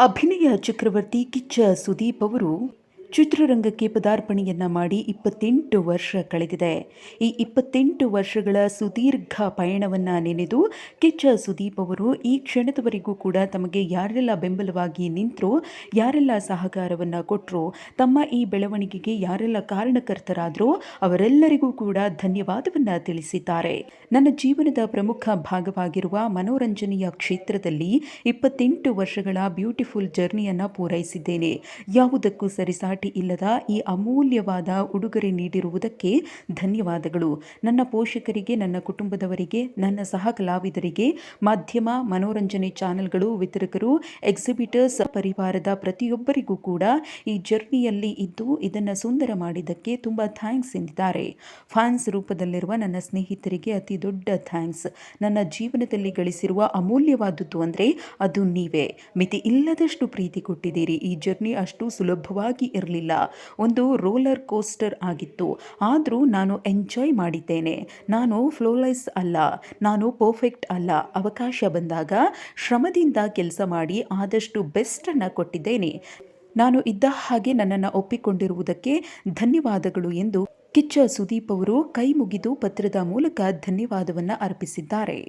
ಅಭಿನಯ ಚಕ್ರವರ್ತಿ ಕಿಚ್ಚ ಸುದೀಪ್ ಅವರು ಚಿತ್ರರಂಗಕ್ಕೆ ಪದಾರ್ಪಣೆಯನ್ನ ಮಾಡಿ ಇಪ್ಪತ್ತೆಂಟು ವರ್ಷ ಕಳೆದಿದೆ. ಈ ಇಪ್ಪತ್ತೆಂಟು ವರ್ಷಗಳ ಸುದೀರ್ಘ ಪಯಣವನ್ನು ನೆನೆದು ಕಿಚ್ಚ ಸುದೀಪ್ ಅವರು ಈ ಕ್ಷಣದವರೆಗೂ ಕೂಡ ತಮಗೆ ಯಾರೆಲ್ಲ ಬೆಂಬಲವಾಗಿ ನಿಂತರು, ಯಾರೆಲ್ಲ ಸಹಕಾರವನ್ನು ಕೊಟ್ಟರು ತಮ್ಮ ಈ ಬೆಳವಣಿಗೆಗೆ ಯಾರೆಲ್ಲ ಕಾರಣಕರ್ತರಾದರೂ ಅವರೆಲ್ಲರಿಗೂ ಕೂಡ ಧನ್ಯವಾದವನ್ನು ತಿಳಿಸಿದ್ದಾರೆ. ನನ್ನ ಜೀವನದ ಪ್ರಮುಖ ಭಾಗವಾಗಿರುವ ಮನೋರಂಜನೆಯ ಕ್ಷೇತ್ರದಲ್ಲಿ ಇಪ್ಪತ್ತೆಂಟು ವರ್ಷಗಳ ಬ್ಯೂಟಿಫುಲ್ ಜರ್ನಿಯನ್ನು ಪೂರೈಸಿದ್ದೇನೆ. ಯಾವುದಕ್ಕೂ ಸರಿಸಾಟಿ ಇಲ್ಲದ ಈ ಅಮೂಲ್ಯವಾದ ಉಡುಗೊರೆ ನೀಡಿರುವುದಕ್ಕೆ ಧನ್ಯವಾದಗಳು. ನನ್ನ ಪೋಷಕರಿಗೆ, ನನ್ನ ಕುಟುಂಬದವರಿಗೆ, ನನ್ನ ಸಹ ಕಲಾವಿದರಿಗೆ ಮಾಧ್ಯಮ, ಮನೋರಂಜನೆ ಚಾನೆಲ್ಗಳು, ವಿತರಕರು, ಎಕ್ಸಿಬಿಟರ್ಸ್ ಪರಿವಾರದ ಪ್ರತಿಯೊಬ್ಬರಿಗೂ ಕೂಡ ಈ ಜರ್ನಿಯಲ್ಲಿ ಇದ್ದು ಇದನ್ನು ಸುಂದರ ಮಾಡಿದ್ದಕ್ಕೆ ತುಂಬ ಥ್ಯಾಂಕ್ಸ್ ಎಂದಿದ್ದಾರೆ. ಫ್ಯಾನ್ಸ್ ರೂಪದಲ್ಲಿರುವ ನನ್ನ ಸ್ನೇಹಿತರಿಗೆ ಅತಿ ದೊಡ್ಡ ಥ್ಯಾಂಕ್ಸ್. ನನ್ನ ಜೀವನದಲ್ಲಿ ಗಳಿಸಿರುವ ಅಮೂಲ್ಯವಾದದ್ದು ಅಂದರೆ ಅದು ನೀವೇ. ಮಿತಿ ಇಲ್ಲದಷ್ಟು ಪ್ರೀತಿ ಕೊಟ್ಟಿದ್ದೀರಿ. ಈ ಜರ್ನಿ ಅಷ್ಟು ಸುಲಭವಾಗಿ ಇರಲಿಲ್ಲ. ಒಂದು ರೋಲರ್ ಕೋಸ್ಟರ್ ಆಗಿತ್ತು. ಆದರೂ ನಾನು ಎಂಜಾಯ್ ಮಾಡಿದ್ದೇನೆ. ನಾನು ಫ್ಲೋಲೆಸ್ ಅಲ್ಲ. ನಾನು ಪರ್ಫೆಕ್ಟ್ ಅಲ್ಲ. ಅವಕಾಶ ಬಂದಾಗ ಶ್ರಮದಿಂದ ಕೆಲಸ ಮಾಡಿ ಆದಷ್ಟು ಬೆಸ್ಟನ್ನು ಕೊಟ್ಟಿದ್ದೇನೆ. ನಾನು ಇದ್ದ ಹಾಗೆ ನನ್ನನ್ನು ಒಪ್ಪಿಕೊಂಡಿರುವುದಕ್ಕೆ ಧನ್ಯವಾದಗಳು ಎಂದು ಕಿಚ್ಚ ಸುದೀಪ್ ಅವರು ಕೈ ಮುಗಿದು ಪತ್ರದ ಮೂಲಕ ಧನ್ಯವಾದವನ್ನು ಅರ್ಪಿಸಿದ್ದಾರೆ.